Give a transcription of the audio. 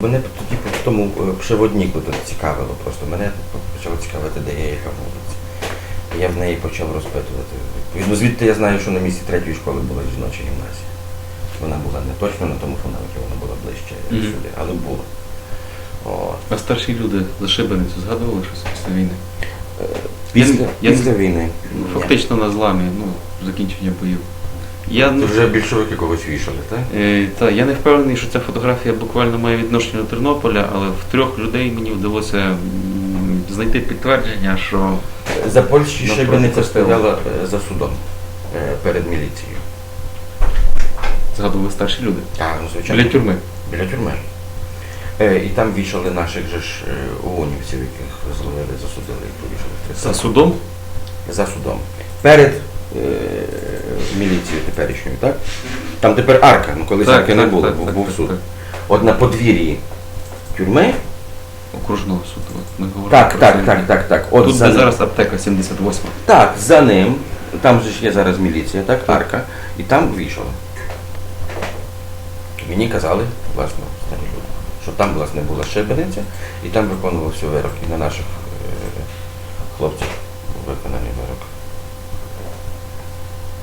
Мене тоді по тому е, приводнику тут цікавило просто. Мене почало цікавити, де я яка вулиця. Я в неї почав розпитувати. Відповідно, звідти я знаю, що на місці третьої школи була жіноча гімназія. Вона була не точно на тому фонарі, вона була ближче Мгм. сюди, але була. О, А старші люди за шибеницю згадували щось після війни? після, я- після війни. Ну, Ні. Фактично на зламі, ну, закінчення боїв. Я, не- вже більшовики когось вішали, так? е, та, я не впевнений, що ця фотографія буквально має відношення до Тернополя, але в трьох людей мені вдалося знайти підтвердження, що За Польщі шибениця костелу. стояла е, за судом е, перед міліцією. згадували старші люди. Так, ну, звичайно. Біля тюрми. Біля тюрми. Е, і там вішали наших же ж ООНівців, яких зловили, засудили і повішали За судом? за судом. Перед міліцією теперішньою, так? Там тепер арка, ну колись арки не було, був, був суд. так. От на подвір'ї тюрми. Окружного суду. От Ми говоримо Так, про так, так, так, так. От Тут за де ним. зараз аптека 78. Так, за ним, там же ж є зараз міліція, так, арка, і там вішали. Мені казали, власне, старі люди, що там, власне, була шибениця, і там виконувався вирок і на наших е, хлопців виконаний вирок.